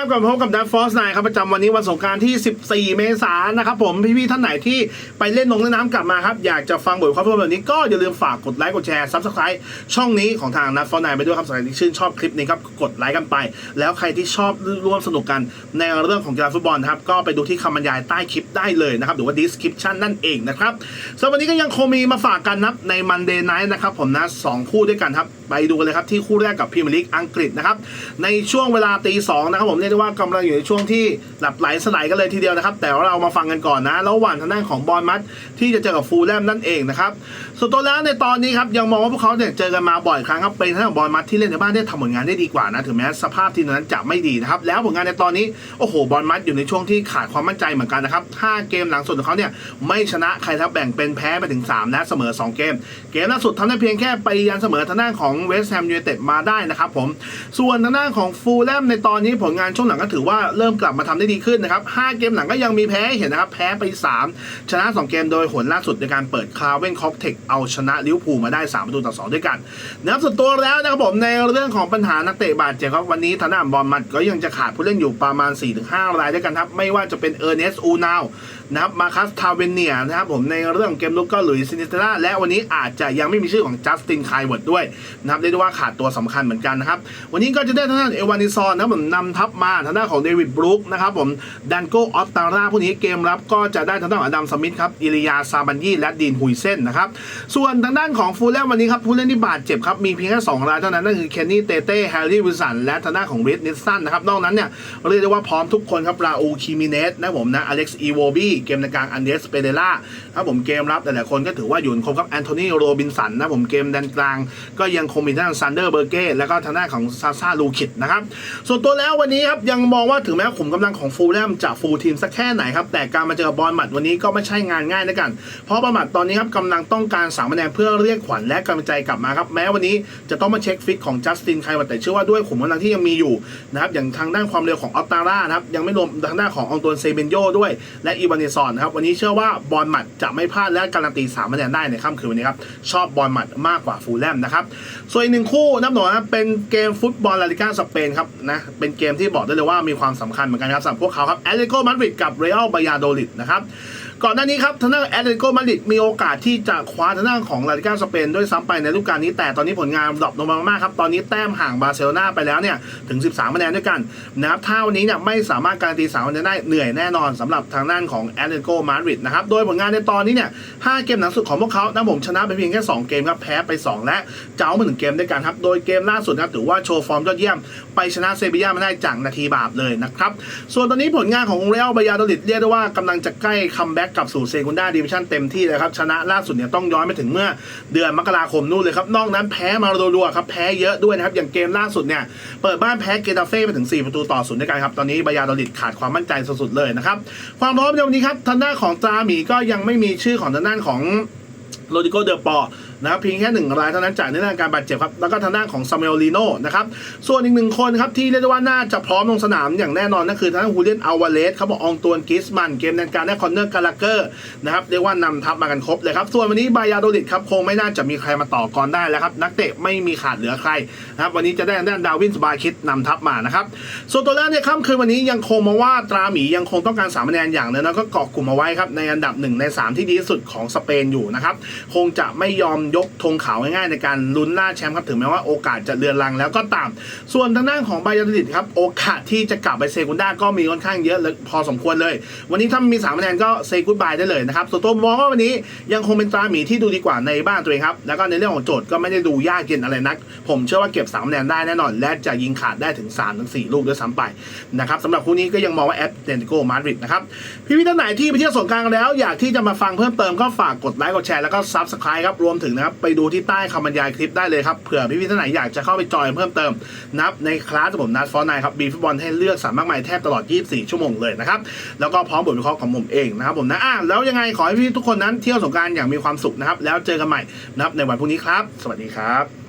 ครับกลับมาพบกับดัฟฟอสไนครับประจำวันนี้วันสงการที่ 14 เมษายนนะครับผมพี่ๆท่านไหนที่ไปเล่นลงเล่นน้ำกลับมาครับ อยากจะฟังบทวิเคราะห์แบบนี้ก็อย่าลืมฝากกดไลค์กดแชร์ซับสไครต์ช่องนี้ของทางดัฟฟอสไนไปด้วยครับสำหรับที่ชื่นชอบคลิปนี้ครับกดไลค์กันไป แล้วใครที่ชอบร่วมสนุกกันในเรื่องของกีฬาฟุตบอลครับก็ไปดูที่คำบรรยายใต้คลิปได้เลยนะครับหรือว่า description นั่นเองนะครับสำหรับวันนี้ก็ยังคงมีมาฝากกันนะใน Monday Night นะครับผมนะสองคู่ด้วยกันครับไปดูกันเลยครับที่คู่แรกกับพรีเมียร์ลีกอังกฤษนะครับในช่วงเวลาตีสองนะครับผมเได้ว่ากำลังอยู่ในช่วงที่หลับไหลสลายกันเลยทีเดียวนะครับ แต่ว่าเรามาฟังกันก่อนนะ ระหว่างทางด้านของบอลมัดที่จะเจอกับฟูลแลมนั่นเองนะครับส่วนตัวแล้วในตอนนี้ครับยังมองว่าพวกเขาเนี่ยเจอกันมาบ่อยครั้งครับเป็นทางด้านของบอลมัดที่เล่นในบ้านได้ทำผลงานได้ดีกว่านะถึงแม้สภาพทีมนั้นจะไม่ดีนะครับแล้วผลงานในตอนนี้โอ้โหบอลมัดอยู่ในช่วงที่ขาดความมั่นใจเหมือนกันนะครับห้าเกมหลังสุดของเขาเนี่ยไม่ชนะใครครับแบ่งเป็นแพ้ไปถึงสามและเสมอสองเกม เกมล่าสุดทำได้เพียงแค่ไปยันเสมอทางด้านของเวสต์แฮมยูไนเต็ดมาได้นะครับผมส่วนทางด้านของฟูลแลมในตอนนี้ผลงานช่วงหลังก็ถือว่าเริ่มกลับมาทำได้ดีขึ้นนะครับ5เกมหลังก็ยังมีแพ้เห็นนะครับ แพ้ไป 3 ชนะ 2 เกมโดยผลล่าสุดในการเปิดคาเวนคอกเทคเอาชนะลิเวอร์พูลมาได้3ประตูต่อ2ด้วยกันนะครับส่วนตัวแล้วนะครับผมในเรื่องของปัญหานักเตะบาดเจ็บครับวันนี้ทางด้าบอลมัดก็ยังจะขาดผู้เล่นอยู่ประมาณ 4-5 รายด้วยกันครับไม่ว่าจะเป็นเออร์เนสอูนาวนะครับมาคัสทาเวนเนียนะครับผมในเรื่องเกมลุกก็หลุยซินิสตราและวันนี้อาจจะยังไม่มีชื่อของจัสตินไคลเวิร์ดด้วยนะครับเรียกได้ว่าขาดตัวสำคัญเหมือนกันนะครับวันนี้ก็จะได้ทางด้านเอวานิซอนนะผมนำทัพมาทางด้านของเดวิดบรูคนะครับผมดันโกออฟตาร่าผู้นี้เกมรับก็จะได้ทางด้านของอดัมสมิธครับอิริยาซาบันยี่และดีนฮุยเซนนะครับส่วนทางด้านของฟูลแลมวันนี้ครับผู้เล่นที่บาดเจ็บครับมีเพียงแค่2รายเท่านั้นนั่นคือเคนนี่เตเต้แฮร์รี่วิลสันและทางด้านของริดนิสสันนะครับนอกนั้นเนี่ยเรียกได้ว่าพร้อมทุกคนครับราอูคิมิเนสนะผมนะอเล็กซ์อีโวบี้เกมในกลางอันเดสเปเดล่าครับผมเกมรับแต่หลายคนก็ถือว่าอยู่ครบครับแอนโทนีโรบินสันนะผมเกมแดนกลาง ก็ยังคงมีทางด้านซันเดอร์เบอร์เก้แล้วก็ทางด้านของซาซาลูคิดนะครับส่วนตัวแล้ววันนี้ครับยังมองว่าถึงแม้ขุมกำลังของฟูลแลมจะฟูลทีมสักแค่ไหนครับ แต่การมาเจอบอลหมัดวันนี้ก็ไม่ใช่งานง่ายนะกัน เพราะบอลหมัดตอนนี้ครับกำลังต้องการสามคะแนนเพื่อเรียกขวัญและกำลังใจกลับมาครับ แม้วันนี้จะต้องมาเช็คฟิตของจัสตินไควัตแต่เชื่อว่าด้วยขุมกำลังที่ยังมีอยู่นะครับอย่างทางด้านความเร็วของออตตาร่านะครับยังไม่รวมทางด้านขององตวนเซเบนโยด้วยและอีวานเนซอนนะครับวันนี้เชื่อว่าบอลหมัดจะไม่พลาดและการันตีสามคะแนนได้ในค่ำคืนวันนี้ครับชอบบอลหมัดมากกว่าฟูลแลมนะครับส่วนอีกหนึ่งคู่นับหน่อยนะเป็นเกมฟุตบอลลาลิก้าสเปนครับนะเป็นเกมที่บอกได้เลยว่ามีความสำคัญเหมือนกันครับสำหรับพวกเขาครับแอตเลติโกมาดริดกับเรอัลบายาโดลิดนะครับ ก่อนหน้านี้ครับทางด้านแอตเลติโกมาดริดมีโอกาสที่จะคว้าทางด้านของลาลิก้าสเปนด้วยซ้ำไปในฤดูกาลนี้แต่ตอนนี้ผลงานดรอปลงมามากครับ ตอนนี้แต้มห่างบาร์เซโลนาไปแล้วเนี่ยถึง 13คะแนนด้วยกันนะครับถ้าวันนี้เนี่ยไม่สามารถการันตีสามคะแนนได้เหนื่อยแน่นอนสำหรับทางด้านของแอตเลติโกมาดริดนะครับโดยผลงานในตอนนี้เนี่ยห้าเกมหลังสุดของพวกเขานะผมชนะไปเพียงแค่สองเกมครับแพ้ไปสองและเจ้ามาถึงเกมด้วยกันครับโดยเกมล่าสุดนะครับถือว่าโชว์ฟอร์มยอดเยี่ยม ไปชนะเซบีย่ามาได้จากนาทีบาปเลยนะครับส่วนตอนนี้ผลงานของเรอัลบายาโดลิดเรียกได้ว่ากำลังจะใกล้คัมแบ็กกลับสู่เซกุนดาดิวิชั่นเต็มที่เลยครับ ชนะล่าสุดเนี่ยต้องย้อนไปถึงเมื่อเดือนมกราคมนู่นเลยครับ นอกนั้นแพ้มารัวๆครับ แพ้เยอะด้วยนะครับ อย่างเกมล่าสุดเนี่ย เปิดบ้านแพ้เกตาเฟ่ไปถึง 4 ประตูต่อศูนย์ด้วยกันครับ ตอนนี้บายาดอลิดขาดความมั่นใจสุดๆเลยนะครับ ความพร้อมในวันนี้ครับทางด้านของจาหมีก็ยังไม่มีชื่อของทางด้านของ โรดิโกเดอปอนะครับเพียงแค่หนึ่งรายเท่านั้นจากในเรื่องการบาดเจ็บครับแล้วก็ทางด้านของซามูเอลลีโนนะครับส่วนอีกหนึ่งคนครับที่เรียกได้ว่าน่าจะพร้อมลงสนามอย่างแน่นอนนั่นคือทางด้านฮูเลียนอัลวาเลสเขาบอกองตวนกิสมันเกมในการได้คอนเนอร์กาลาเกอร์นะครับเรียกว่านำทัพมากันครบเลยครับส่วนวันนี้บายาโดลิดครับคงไม่น่าจะมีใครมาต่อกรได้แล้วครับนักเตะไม่มีขาดเหลือใครนะครับวันนี้จะได้ทางด้านดาวินสบาคิดนำทัพมานะครับส่วนตัวแรกในค่ำคืนวันนี้ยังคงมองว่าตราหมียังคงต้องการสามคะแนนอย่างน้อก็เกาะกลุ่มเอาไว้ครับในอันดับหนึ่งในสามที่ดีที่สุดของสเปนอยู่นะครับคงจะไม่ยอมยกธงขาวง่ายๆในการลุ้นล่าแชมป์ครับถึงแม้ว่าโอกาสจะเลือนลังแล้วก็ตาม ส่วนทางด้านของไบยาร์ดิตครับโอกาสที่จะกลับไปเซกุนด้าก็มีค่อนข้างเยอะเลยพอสมควรเลย วันนี้ถ้ามีสามคะแนนก็เซกุดบายได้เลยนะครับส่วนตัวมองว่าวันนี้ยังคงเป็นตราหมีที่ดูดีกว่าในบ้านตัวเองครับแล้วก็ในเรื่องของโจทย์ก็ไม่ได้ดูยากเย็นอะไรนัก ผมเชื่อว่าเก็บสามคะแนนได้แน่นอน และจะยิงขาดได้ถึง3ามถึงสลูกด้วยซ้ำไปนะครับสำหรับคู่นี้ก็ยังมองว่าแอตเลติโกมาดริดนะครับพี่พี่ท่านไหนที่ไปเที่ยวสงกรารแล้วอยากที่จะมาฟังเพิ่มเติมก็ฝากกดไลค์กดแชร์แล้วก็ซับสไครต์ครับรวมถึงนะครับไปดูที่ใต้คำบรรยายคลิปได้เลยครับเผื่อพี่พี่ท่านไหนอยากจะเข้าไปจอยเพิ่มเติมนับในคลาสผมนัดฟอร์ไนครับบีฟุตบอลให้เลือกสรรมากมายแทบตลอด 24 ชั่วโมงเลยนะครับแล้วก็พร้อมบทวิเคราะห์ของผมเองนะครับผมนะอะแล้วยังไงขอให้พี่ทุกคนนั้นเที่ยวสงการอย่างมีความสุขนะครับแล้วเจอกันใหม่นับในวันพรุ่งนี้ครับ สวัสดีครับ